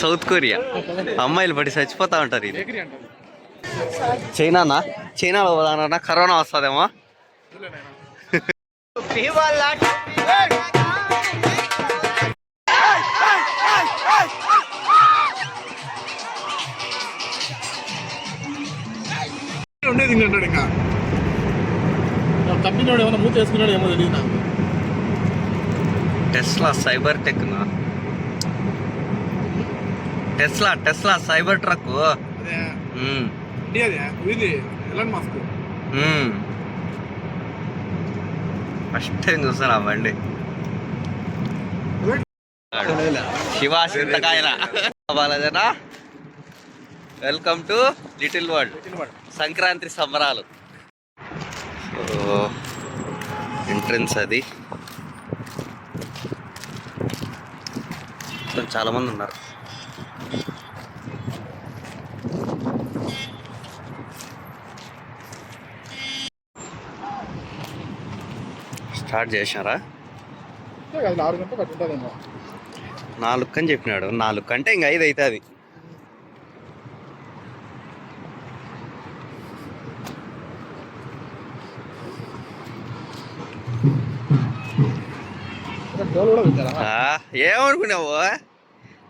South Korea. అమ్మాయిలు పడి చచ్చిపోతా ఉంటారు ఇది. చైనానా? చైనాలో పోదానన్నా కరోనా వస్తుందేమో. ఉండేది ఇంకా తప్పినోడు ఏమైనా మూత వేసుకున్నాడు ఏమో తెలియదు నాకు. టెస్లా సైబర్ టెక్ నా Tesla Tesla cyber truck first time చూస్తున్నా ఆ బండి? Siva Chintakayala Balajana welcome to little world Sankranti సంబరాలు. ఎంట్రన్స్ అది. మొత్తం చాలా మంది ఉన్నారు. స్టార్ట్ చేసినారా నాలుగు అని చెప్పినాడు. నాలుగు కంటే ఇంకా ఐదు అవుతుంది ఏమనుకున్నావు?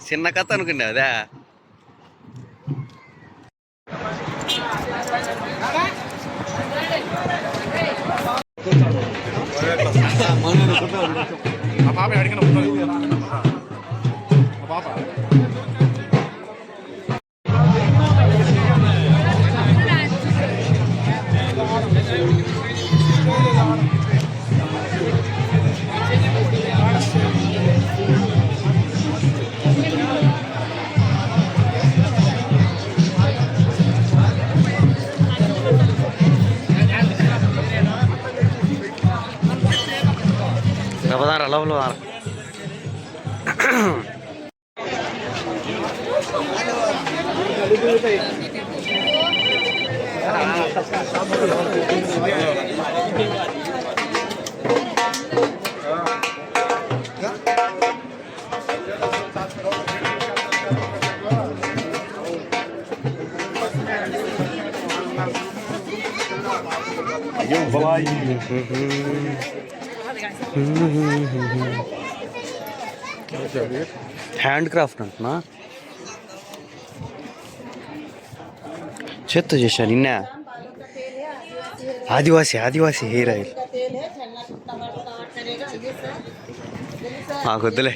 చిన్న కథ అనుకున్నావు అదే ఆ పాప అడిగిన రమదాన్ అలవలు హ్యాండ్ క్రాఫ్ట్ అంటున్నా చేత్తో చేశాను నిన్న ఆదివాసి ఆదివాసి హెయిర్ ఆయిల్ మాకు వద్దులే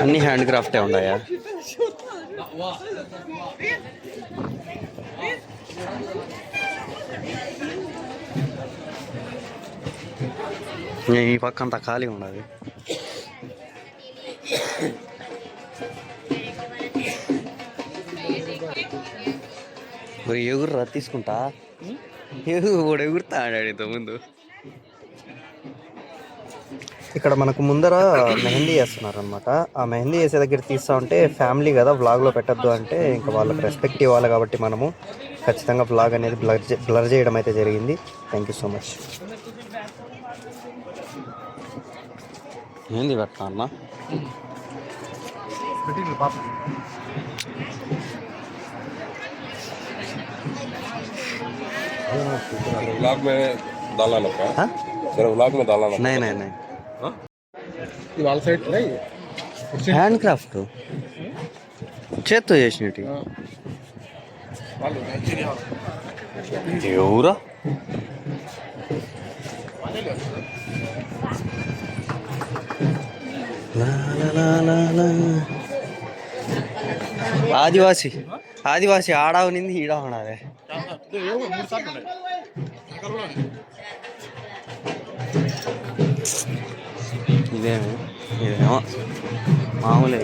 అన్ని హ్యాండ్ క్రాఫ్టే ఉన్నాయా ఈ పక్క అంతా ఖాళీ ఉండదు మరి ఎగురు రా తీసుకుంటా? ఎగురు వాడు ఎగురుతా ఆడాడు ఇంతకుముందు ఇక్కడ మనకు ముందర మెహందీ వేస్తున్నారు అనమాట ఆ మెహందీ వేసే దగ్గర తీస్తా ఉంటే ఫ్యామిలీ కదా వ్లాగ్లో పెట్టద్దు అంటే ఇంకా వాళ్ళకి రెస్పెక్ట్ ఇవ్వాలి కాబట్టి మనము ఖచ్చితంగా వ్లాగ్ అనేది బ్లర్ బ్లర్ చేయడం అయితే జరిగింది. Thank you so much. ఏంది పెట్టా అన్న పెట్టింది పాప ब्लॉग में डालना ना का हाँ? तेरा ब्लॉग में डालना ना नहीं नहीं नहीं ఇది వాళ్ళ సైడ్ హ్యాండ్ క్రాఫ్ట్ చేత్తో చేసినట్టు వాళ్ళు నైజీరియా ఎవరా ఆదివాసి ఆదివాసి ఆడా ఉన్నింది ఈడ ఉన్నదే ఇదేమి ఇదేమో మామూలే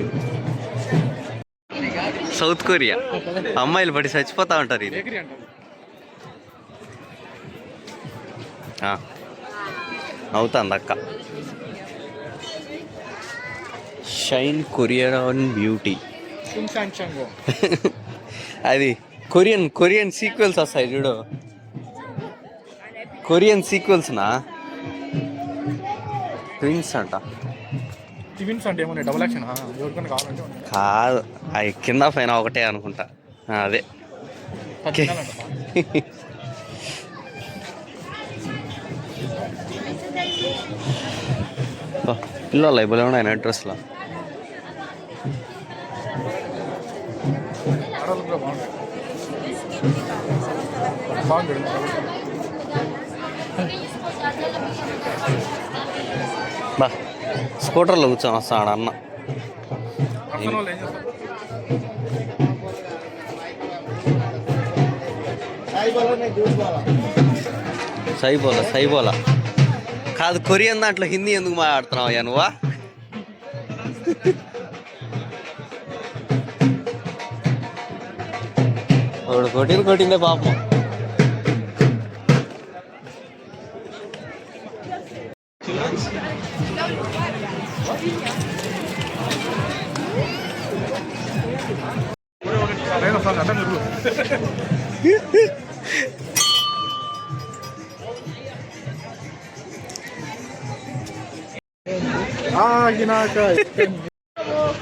సౌత్ కొరియా అమ్మాయిలు పడి చచ్చిపోతా ఉంటారు ఇది అవుతుంది అక్క షైన్ కొరియన్ బ్యూటీ శాన్ చంగో అది కొరియన్ కొరియన్ సీక్వెల్స్ వస్తాయి చూడు. కొరియన్ సీక్వెల్స్నా ట్విన్స్ అంట. టిఫిన్స్ అంటే ఏమన్నా డబుల్ యాక్షన్. కాదు. అవి కింద పైన ఒకటే అనుకుంటా. అదే. పిల్లలు ఇవ్వలే ఉన్నాయి అడ్రస్లో కూడా బాగుంటుంది బా స్కూటర్లో కూర్చొని వస్తాడు అన్న. సైబోలా సైబోలా. కాదు కొరియన్ దాంట్లో హిందీ ఎందుకు మాట్లాడుతున్నావు నువ్వా? చూడు కొట్టింది కొట్టిందే పాపం.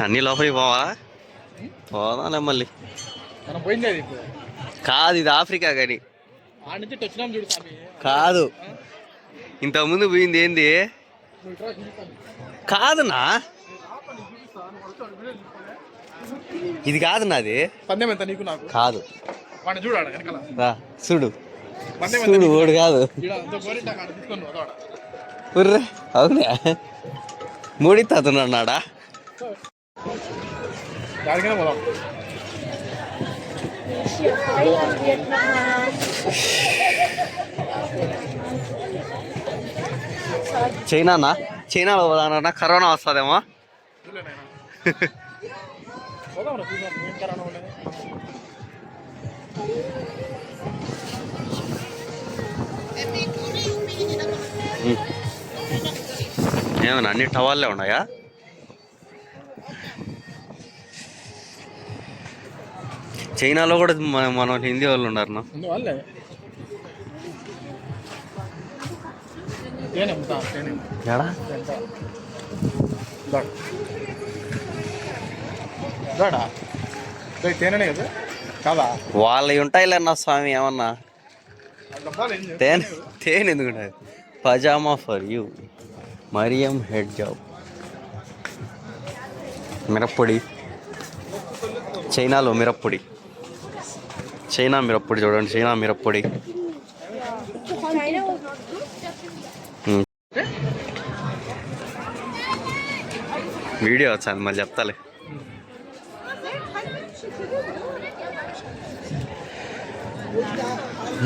అన్ని లోపలికి పోవాలా? పోదాలే మళ్ళీ. మనం పోయింది అది ఇప్పుడు? కాదు ఇది ఆఫ్రికా కానీ. ఆడ నుంచి ఇటు వచ్చినాం చూడు స్వామి. కాదు. ఇంతకుముందు పోయింది ఏంది? కాదునా? ఇది కాదు నాది పందెం ఎంత నీకు నాకు? కాదు. వాడిని చూడు ఆడ వెనకాల. రా చూడు. పందెం ఎంత చూడు నీకు? ఓడు కాదు. ఈడ అంత గోరింటాక ఆడ తీసుకొని పోతాడు ఆడ. ఉర్రే అవునా? మూడితో అతనున్నాడా దానికైనా పోదాం. చైనానా? చైనాలో పోదానన్నా కరోనా వస్తుందేమో. ఏమన్నా అన్ని టవాళ్ళే ఉన్నాయా? చైనాలో కూడా మన హిందీ వాళ్ళు ఉన్నారు నా వాళ్ళు ఉంటాయి లేనా స్వామి ఏమన్నా? తేనె తేనె ఎందుకు పజామా ఫర్ యూ. మరియం హెడ్ జాబ్. మిరప్పొడి. చైనాలో మిరప్పొడి. చైనా మిరప్పొడి చూడండి చైనా మిరప్పొడి. వీడియో వచ్చింది మళ్ళీ చెప్తాలే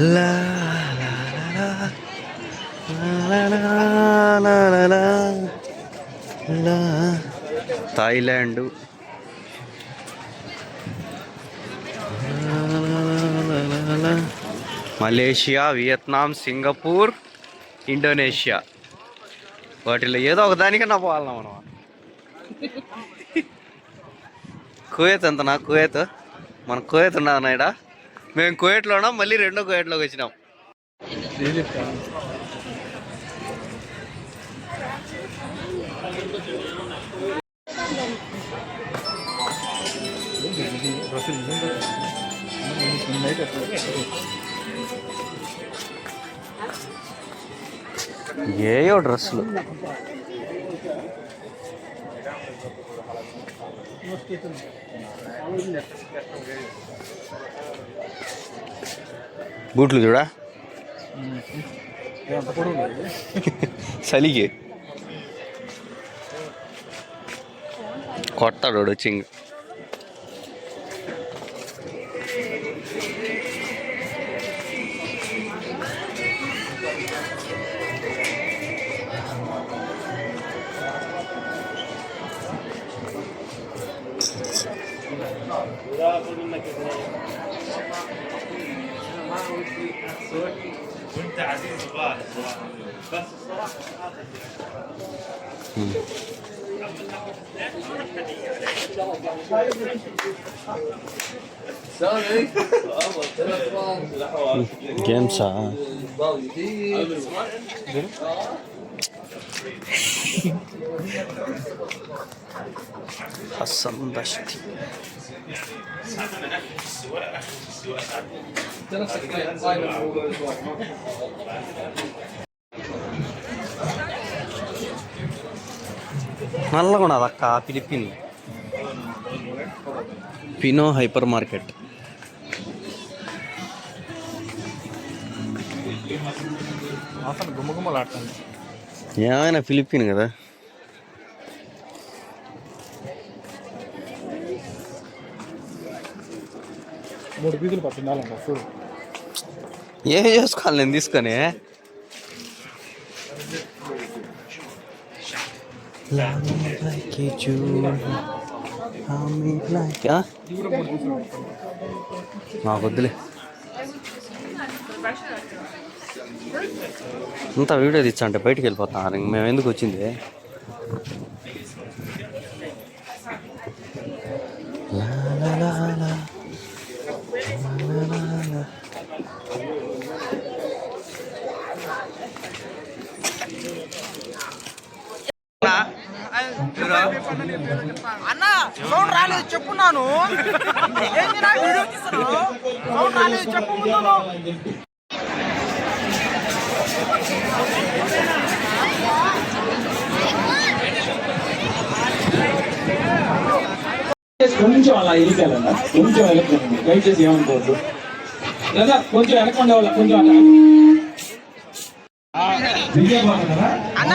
లా కింద మలేషియా వియత్నాం సింగపూర్ ఇండోనేషియా. వాటిలో ఏదో ఒక దానికన్నా పోవాలన్నా మనం. కువైత్ ఎంతనా? కువైత్? మన కువైత్ ఉన్నది నాయడా మేము కువైట్లో ఉన్నాం మళ్ళీ రెండో కోయట్లోకి వచ్చినాం. ఏయో డ్రెస్సులు. బూట్లు చూడా? చలికి. కొడతాడు వచ్చి ఇంకా 게임 차. حسن بشتي అక్క ఫిలిపిన్ పినో హైపర్ మార్కెట్ అసలు గుమ్మగుమ్మలాడుతుంది ఏమైనా ఫిలిపిన్ కదా మూడు పీసులు పట్టిందాలంట చూడు ఏం చేసుకోవాలి నేను తీసుకొని? నాకు వద్దులే ఇంత వీడియో తెచ్చా అంటే బయటికి వెళ్ళిపోతాం. మేము ఎందుకు వచ్చింది? లా లా లా లా. అన్న సౌండ్ రాలేదు చెప్పున్నాను ఏంది నా వీడియో తీస్తున్నావు? సౌండ్ రాలేదు చెప్పు కొంచెం అలా ఇరికాలన్న కొంచెం ఏమనుకోవద్దు. లేదా కొంచెం వెనకండి వాళ్ళ కొంచెం అలా. అన్న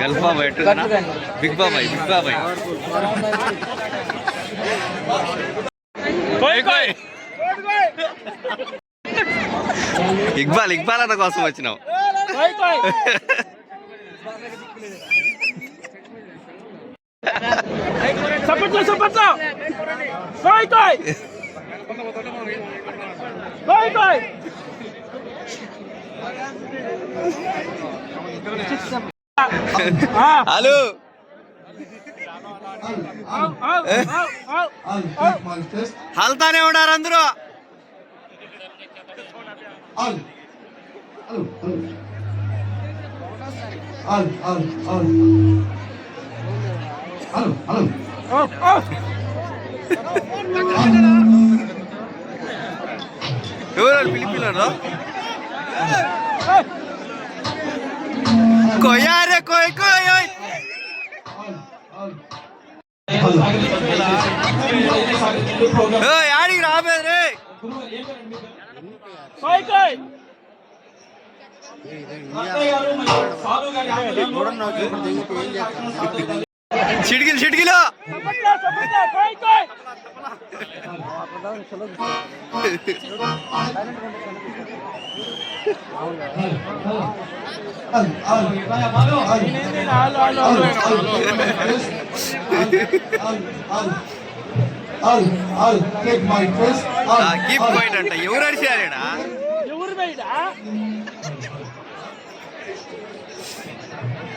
గల్ఫ్ బాబాయ్ బిగ్ బాబాయ్ బిగ్ బాబాయ్ ఇక్బాల్ ఇక్బాల్ అన్న కోసం వచ్చినావు. సపట్లో సపట్లో కోయ్ కోయ్. కోయ్ కోయ్. హలో హల్తానే ఉన్నారు అందరూ ఎవరు పిలిపినారు కొయ్యారే కొయ్ కొయ్ ఓయ్. ఓయ్, ఆడికి రాబేది రే కోయ్ కోయ్ చిటికిలు చిటికిలు సపట్లో సపట్లో కోయ్ కోయ్ కీప్ పాయింట్ అంట. ఎవరు అడిచారేడా ఎవరు బయట?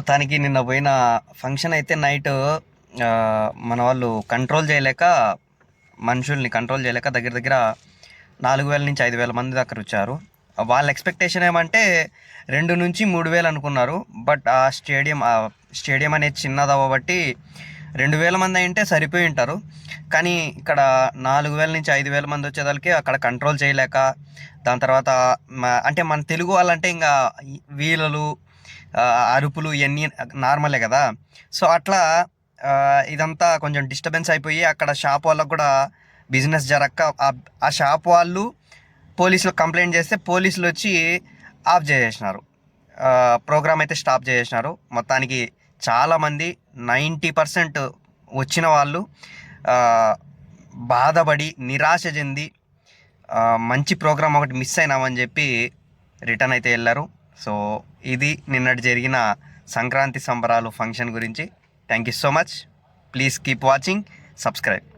మొత్తానికి నిన్న పోయిన ఫంక్షన్ అయితే నైట్ మన వాళ్ళు కంట్రోల్ చేయలేక మనుషుల్ని కంట్రోల్ చేయలేక దగ్గర దగ్గర నాలుగు వేల నుంచి ఐదు వేల మంది దగ్గర వచ్చారు. వాళ్ళ ఎక్స్పెక్టేషన్ ఏమంటే రెండు నుంచి మూడు వేలు అనుకున్నారు. బట్ ఆ స్టేడియం ఆ స్టేడియం అనేది చిన్నది అవ్వబట్టి రెండు వేల మంది అయింటే సరిపోయి ఉంటారు. కానీ ఇక్కడ నాలుగు వేల నుంచి ఐదు వేల మంది వచ్చేదానికి అక్కడ కంట్రోల్ చేయలేక దాని తర్వాత అంటే మన తెలుగు వాళ్ళంటే ఇంకా వీలలు అరుపులు ఇవన్నీ నార్మలే కదా. సో అట్లా ఇదంతా కొంచెం డిస్టర్బెన్స్ అయిపోయి అక్కడ షాప్ వాళ్ళకు కూడా బిజినెస్ జరక్క ఆ- షాప్ వాళ్ళు పోలీసులు కంప్లైంట్ చేస్తే పోలీసులు వచ్చి ఆఫ్ చేసేసినారు. ప్రోగ్రామ్ అయితే స్టాప్ చేసేసినారు. మొత్తానికి చాలామంది నైంటీ పర్సెంట్ వచ్చిన వాళ్ళు బాధపడి నిరాశ చెంది మంచి ప్రోగ్రామ్ ఒకటి మిస్ అయినామని చెప్పి రిటర్న్ అయితే వెళ్ళారు. సో ఇది నిన్నటి జరిగిన సంక్రాంతి సంబరాలు ఫంక్షన్ గురించి. Thank you so much please keep watching subscribe